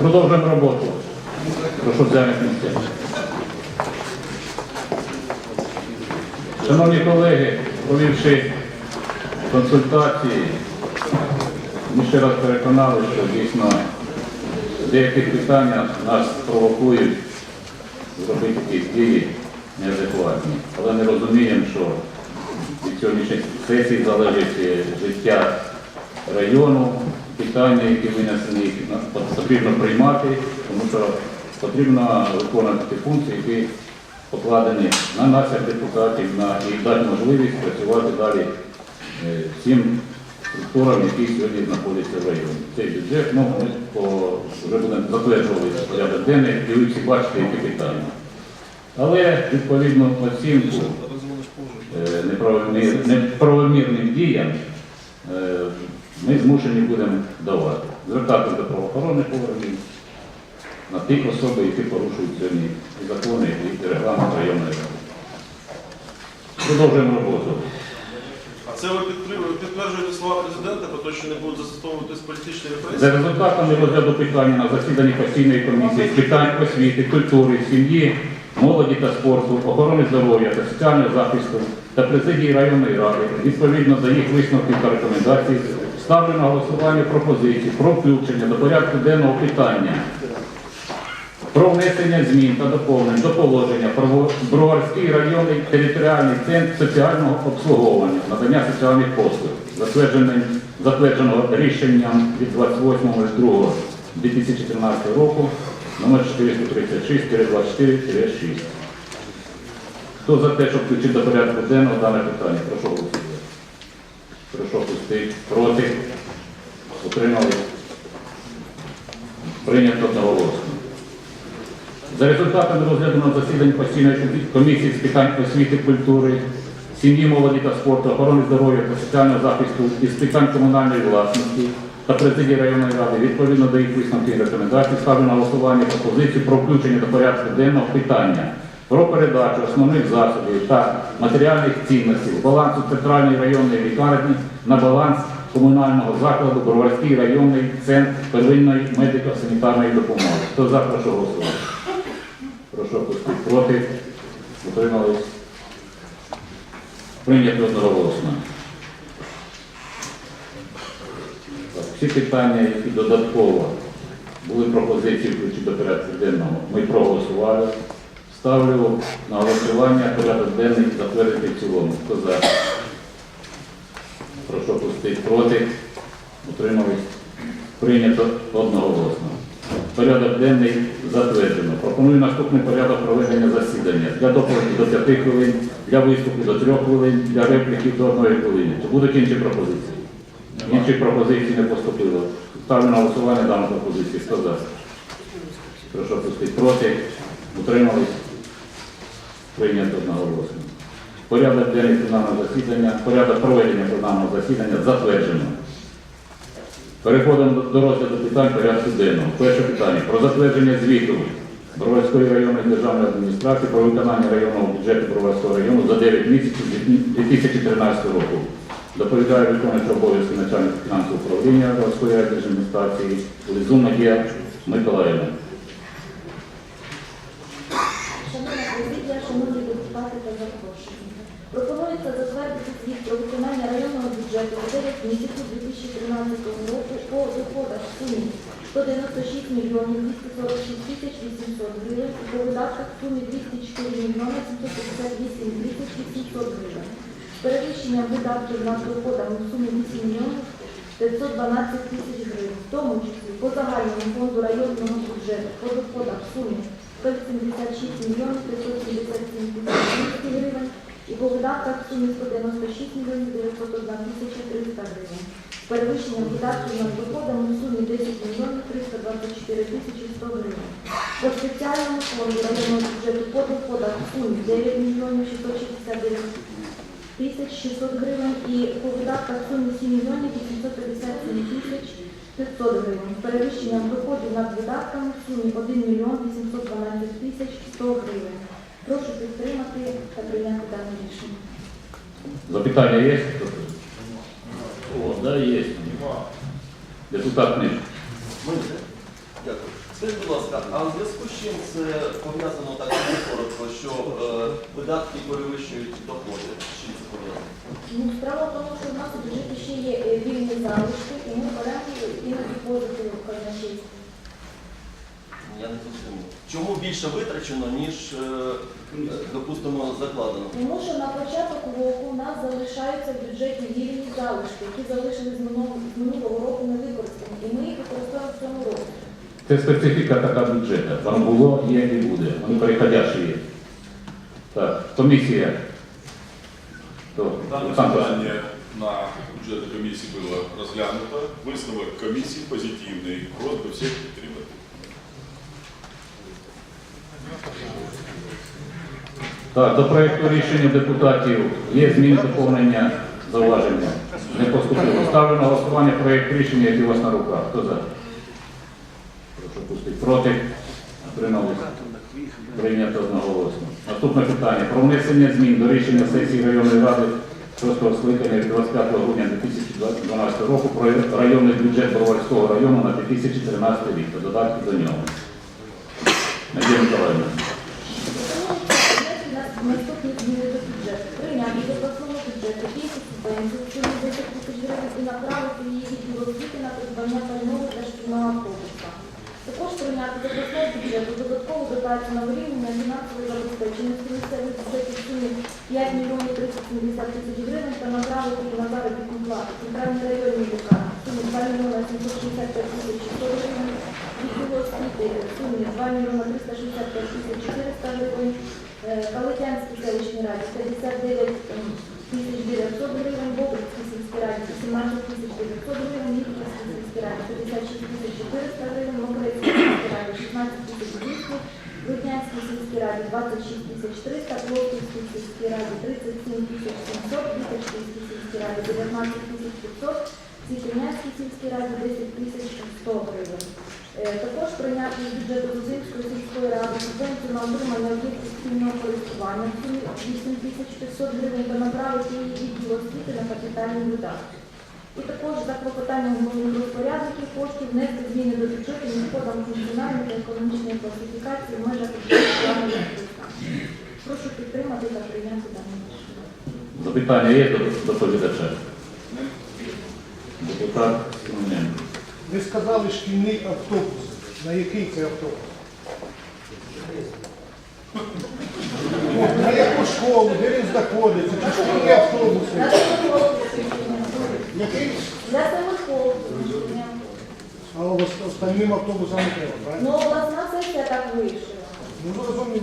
Продовжуємо роботу. Прошу зайняти місця. Шановні колеги, провівши консультації, ми ще раз переконали, що дійсно деякі питання нас провокують зробити якісь дії неадекватні. Але не розуміємо, що від сьогоднішньої сесії залежить е, життя району, питання, які винесені, їх потрібно приймати, тому що потрібно виконувати ті функції, які покладені на як депутатів, на, і дати можливість працювати далі е, всім структурам, які сьогодні знаходяться в районі. Цей бюджет, ну, ми по, вже будемо затверджувати порядок денний, і ви всі бачите, які питання. Але відповідно оцінку е, неправомірним діям е, ми змушені будемо давати. Звертатися до правоохоронних органів на тих особи, які порушують сьогодні і закони, і регламент районної ради. Продовжуємо роботу. А це ви підтверджуєте слова президента, про те, що не будуть застосовуватись політичні репресії? За результатами розгляду питання на засіданні постійної комісії з питань освіти, культури, сім'ї, молоді та спорту, охорони здоров'я та соціального захисту та президії районної ради, відповідно до їх висновків та рекомендацій, ставлю на голосування пропозиції про включення до порядку денного питання про внесення змін та доповнень до положення про Броварський районний територіальний центр соціального обслуговування, надання соціальних послуг, затвердженим- затвердженого рішенням від 28.02.2013 року номер 436-24-6. Хто за те, щоб включити до порядку денного дане питання? Прошу голосувати. Прошу пустити. Проти? Утримались? Прийнято одноголосно. За результатами розгляду на засіданні постійної комісії з питань освіти, культури, сім'ї, молоді та спорту, охорони здоров'я та соціального захисту і з питань комунальної власності та президії районної ради відповідно до їх висновків і рекомендацій ставлю на голосування пропозицію про включення до порядку денного питання про передачу основних засобів та матеріальних цінностей балансу центральної районної лікарні на баланс комунального закладу Броварський районний центр первинної медико-санітарної допомоги. Хто за, прошу голосувати. Прошу пустити проти. Утримались. Прийнято одноголосно. Всі питання, які додатково були пропозиції включити до порядку денного, ми проголосували. Ставлю на голосування порядок денний затвердити в цілому. Хто за? Прошу пустити проти. Утримались. Прийнято одноголосно. Порядок денний затверджено. Пропоную наступний порядок проведення засідання. Для доповіді до 5 хвилин, для виступу до 3 хвилин, для репліки до 1 хвилини. Чи будуть інші пропозиції? Інших пропозицій не поступило. Ставлю на голосування дану пропозицію. Хто за? Прошу пустити проти. Утримались. Прийнято одноголосно. Порядок денний пленарного засідання, порядок проведення пленарного засідання затверджено. Переходимо до- розгляду питань порядку денного. Перше питання про затвердження звіту Броварської районної державної адміністрації про виконання районного бюджету Броварського району за 9 місяців 2013 року. Доповідає виконуючий обов'язки начальника фінансового управління Броварської райдержадміністрації Лизун Надія Миколаївна. Депутати та запрошені. Пропонується затвердити звіт про виконання районного бюджету за 9 місяців 2013 року по доходах сумі 196 мільйонів 246 тисяч 800 гривень по видатках сумі 204 мільйони 758 тисяч 800 гривень. З перевищенням видатків над доходами в сумі 8 мільйонів 512 тисяч гривень, в тому числі по загальному фонду районного бюджету по доходах в сумі 186 мільйонів 577 тисяч гривень і по видатках в сумі 196 мільйонів 901 тисяча 300 гривень. З перевищенням видатків над доходами в сумі 10 мільйонів 324 тисячі 100 гривень. По спеціальному фонду районного бюджету по доходах в сумі 9 мільйонів 669 тисяч 600 гривень і по видатках в сумі 7 мільйонів 857 тисяч 500 гривень. З перевищенням доходів над видатками в сумі 1 мільйон 812 тисяч 100 гривень. Прошу підтримати та прийняти дане рішення. Запитання є? О, да, є. Депутат Книж. Ми? Дякую. будь ласка, а в зв'язку з чим це пов'язано так дуже коротко, що е, видатки перевищують доходи? З чим це пов'язано? Ну, справа в тому, що в нас у бюджеті ще є е, вільні залишки, і ми беремо іноді позики в казначействі. Я не зрозумів. Чому більше витрачено, ніж, е, е, допустимо, закладено? Тому що на початок року у нас залишаються в бюджеті вільні залишки, які залишились з минулого, з минулого року не використані, і ми їх використовуємо в цьому році. Це специфіка така бюджету. Там було, є і буде. Вони переходящі є. Так, комісія. То, Дане питання на бюджетній комісії було розглянуто. Висновок комісії позитивний. Просьба всіх підтримати. Так, до проекту рішення депутатів є зміни доповнення зауваження. Не поступило. Ставлю на голосування проект рішення, який у вас на руках. Хто за? Проти? Утримались? Прийнято одноголосно. Наступне питання. Про внесення змін до рішення сесії районної ради 6 скликання від 25 грудня 2012 року про районний бюджет Броварського району на 2013 рік та додатки до нього. Надія Миколаївна. Наступні зміни до бюджету. Прийняти обласного бюджету кількість субвенцію в 10 тисяч гривень і направити її освіти на придбання пального для шкільного автобуса. Також прийняти обласного бюджету додаткову дотацію на вирівняння фінансової забезпеченості місцевих бюджетів сумі 5 мільйонів 370 тисяч гривень та направити її на заробітну плату. Центральній районній лікарні сумі 2 мільйона 765 тисяч 100 гривень, відділу освіти сумі 2 мільйона 365 тисяч 400 гривень, Е, Калитянській селищній раді 59 тисяч 900 гривень, Бобрицькій сільській раді 18 тисяч 900 гривень, Нікопольській сільській раді 56 тисяч 400 гривень, Мокрецькій сільській раді 16 тисяч 200, Лутнянській сільській раді 26 тисяч 300, Пловківській сільській раді 37 тисяч 700, Віточкій сільській раді 19 тисяч 500, Цвітинянській сільській раді 10 тисяч 100 гривень. Е, Також прийняти з бюджету Лозинської сільської ради субвенцію на отримання об'єктів спільного користування в сумі 8 тисяч 500 гривень та направити її відділ освіти на капітальні видатки. І також за клопотанням головних розпорядників коштів внести зміни до бюджету міськодам функціональної та економічної класифікації в межах плану. Прошу підтримати та прийняти дані рішення. Запитання є до доповідача? Депутат Ви сказали шкільний автобус. На який це автобус? На яку школу, де він знаходиться, чи шкільні автобуси? Який? Для Семиховки. А ос- останнім автобусам не треба, правильно? Ну, обласна сесія так вирішила. Ну зрозумів.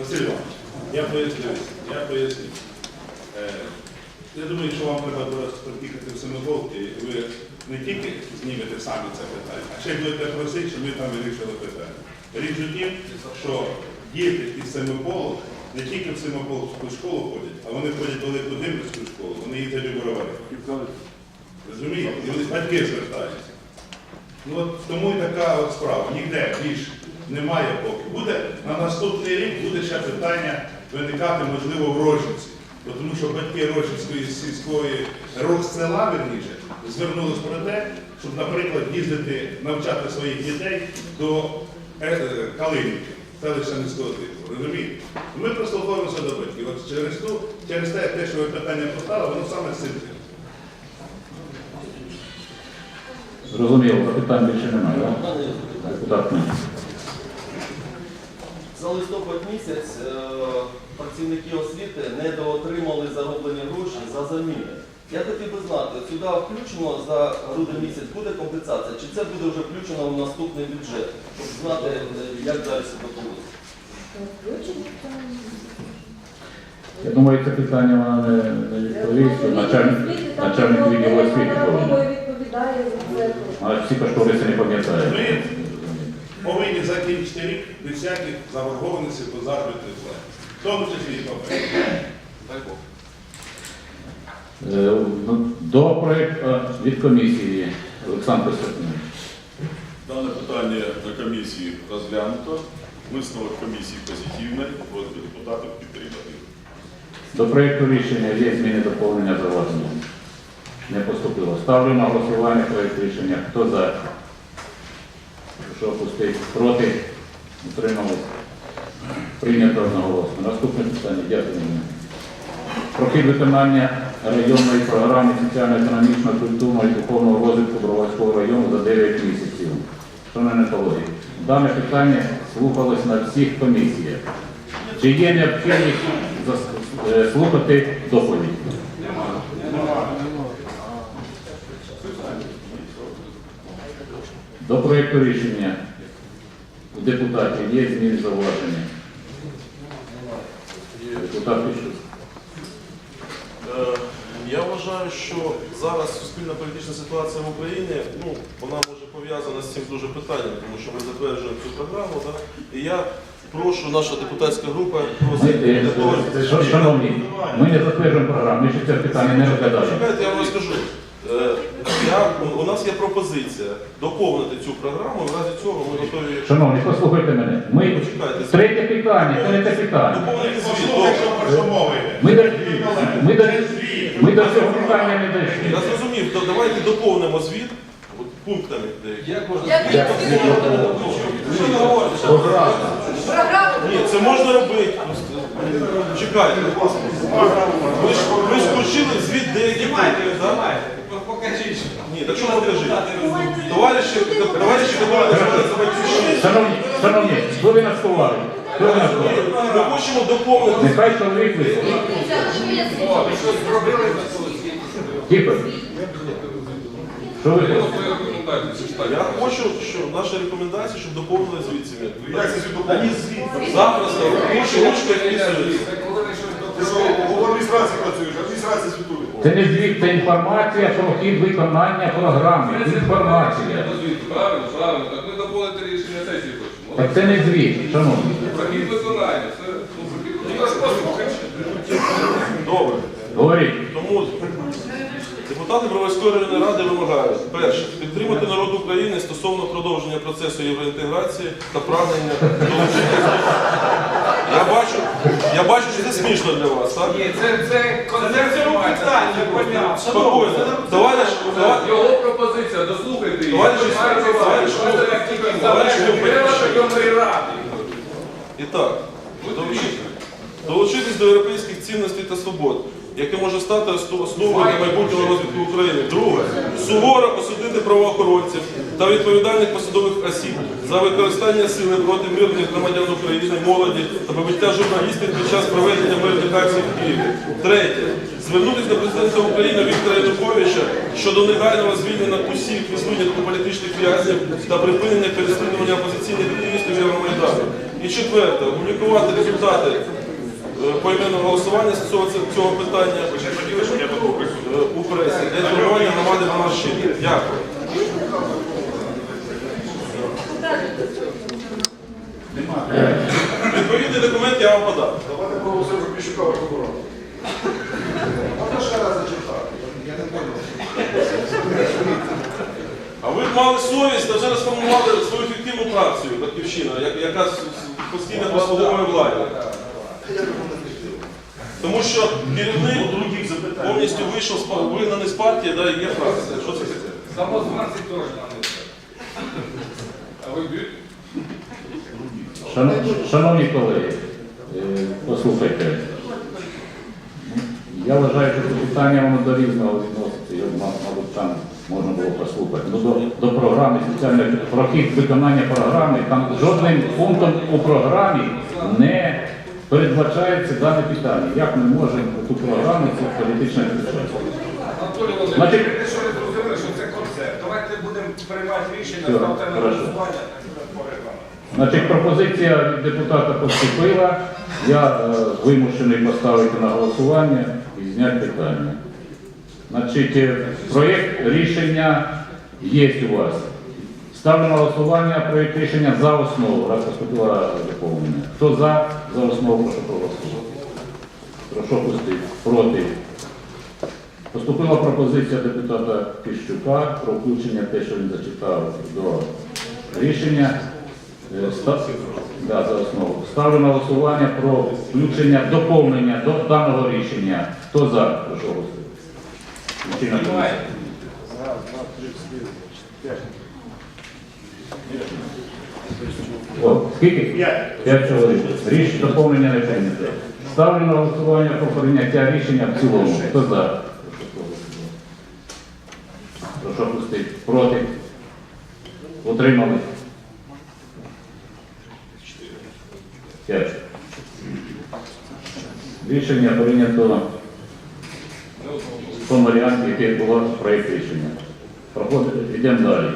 Василь Іванович, я поясню. Я поясню. Я думаю, що вам треба приїхати в Семиголки, і ви не тільки знімете самі це питання, а ще й будете просити, щоб ми там вирішили питання. Річ у тім, що діти із Семиполу не тільки в Семиполську школу ходять, а вони ходять в Велику Димницьку школу, вони їздять у. Розумієте? І вони батьки звертаються. Ну от тому і така от справа. Ніде більш немає поки. Буде на наступний рік буде ще питання виникати, можливо, в Рожниці. Бо Тому що батьки Рожницької сільської рух села верніше звернулись про те, щоб, наприклад, їздити навчати своїх дітей до е, е, Калинівки, селища міського типу. Розумієте? Ми прислуховуємося до батьків. От через, ту, через те, те, що ви питання поставили, воно саме з цим. Зрозуміло, запитань більше немає, так? За листопад місяць е, працівники освіти недоотримали зароблені гроші за заміни. Я хотів би знати, сюди включено за грудень місяць буде компенсація, чи це буде вже включено в наступний бюджет, щоб знати, е, як далі себе поводити. Я думаю, це питання вона не, не відповість. Начальник, начальник відділу освіти повинен. відповідає за це. А всі кошториси не пам'ятають. Ми повинні закінчити рік без всяких заборгованостей по заробітних платі. В тому числі. Е, ну, До проєкту від комісії Олександр Костянтинович. Дане питання на комісії розглянуто. Висновок комісії позитивний. Просьба депутатів підтримати. До проєкту рішення є зміни доповнення зауваження. Не поступило. Ставлю на голосування проєкт рішення. Хто за? Прошу опустити. Проти? Утримались. Прийнято одноголосно. Наступне питання. Дякую. Прохід виконання районної програми соціально-економічного, культурного і духовного розвитку Броварського району за 9 місяців. Шановні колеги, дане питання слухалось на всіх комісіях. Чи є необхідність е, слухати доповідь? До проєкту рішення у депутатів є зміни зауваження? Депутат Піщук. Е, Я вважаю, що зараз суспільна політична ситуація в Україні, ну, вона може пов'язана з цим дуже питанням, тому що ми затверджуємо цю програму. Да? І я прошу, наша депутатська група просить для того, Шановні, ми не затверджуємо програму, ми ще це питання не розглядаємо. Чекайте, я вам розкажу. Е, Я, у нас є пропозиція доповнити цю програму, в разі цього ми готові Шановні, послухайте мене. Ми Почекайте. третє питання, третє питання. доповнити звіт. Послухай, що про що мова йде. Ми до, ми до, ми до цього питання не дійшли. Я зрозумів, то давайте доповнимо звіт от, пунктами деякими. Ні, це можна робити. Чекайте. Ви ж, ви ж включили звіт деякі пункти, так? Покажіть. Ні, так що покажіть? Товариші, товариші, які називаються батьківщини, Шановні, шановні, ви нас ховали? Ми хочемо доповнити. Нехай чоловік висловить. Ви щось зробили за цю Тихо. Що ви. Я хочу, щоб наші рекомендації, щоб доповнили. Як це звідти? Запросто, ручка, ручка вписується. Це в адміністрації працюєш, адміністрація звітує. Не звіт, це інформація про хід виконання програми. Інформація. Правильно, правильно. Так ми доповнити рішення сесії хочемо. Так це не звіт, шановні. Прохід виконання. Це, ну, прохід виконання. Добре. Говоріть. Тому районної ради вимагають перше підтримати народ України стосовно продовження процесу євроінтеграції та прагнення долучитися. Я бачу, я бачу, що це смішно для вас, так? Ні, це, це концепція питання, понятно. Спокійно. Товариш, товариш, Його пропозиція, дослухайте її. Товариш, Приймайте товариш, рішення. Це як тільки товариш, залежить від районної ради. І так, долучитись, долучитись до європейських цінностей та свобод, яке може стати основою для майбутнього розвитку України. Друге, суворо осудити правоохоронців та відповідальних посадових осіб за використання сили проти мирних громадян України, молоді та побиття журналістів під час проведення мирних акцій в Києві. Третє, звернутися до президента України Віктора Януковича щодо негайного звільнення усіх відсутніх політичних в'язнів та припинення переслідування опозиційних активістів Євромайдану. І четверте, опублікувати результати поіменного голосування стосовно цього питання е, у пресі для інформування громади Броварщини. Дякую. Відповідний документ я вам подав. Давайте проголосуємо Піщука прокурора. Можна ще раз зачитати? Я не понял. А ви б мали совість та вже розформували свою фіктивну фракцію Батьківщина, як- яка постійно послуговує владі. Тому що керівник повністю вийшов з па- вигнаний з партії, да, і є фракція. Що це таке? Самозванці теж нам не це. А ви б'ють? Шановні, шановні колеги, е, послухайте. Я вважаю, що це питання воно до різного відноситься, його, ма- мабуть, там можна було послухати. Ну, до, до програми соціальної прохід виконання програми, там жодним пунктом у програмі не передбачається дане питання. Як ми можемо ту програму, це політичне бюджет? Анатолій Володимирович, Значить- ви що ви зрозуміли, що це концерт. Давайте будемо приймати рішення, Все, ставте на хорошо. голосування по. Значить, пропозиція від депутата поступила. Я е, вимушений поставити на голосування і зняти питання. Значить, е, проєкт рішення є у вас. Ставлю на голосування проєкт рішення за основу, раз поступила доповнення. Хто за? За основу прошу проголосувати. Прошу пустити. Проти. Поступила пропозиція депутата Кищука про включення те, що він зачитав до рішення. Е, ста- Да, за основу. Ставлю на голосування про включення доповнення до даного рішення. Хто за? Прошу голосувати. О, скільки? П'ять. Чоловік. Рішення доповнення не прийнято. Ставлю на голосування про прийняття рішення в цілому. Хто за? Прошу пустити. Проти? Утримали? П'ять. Рішення прийнято тому варіанті, який було проєкт рішення. Проходимо, йдемо далі.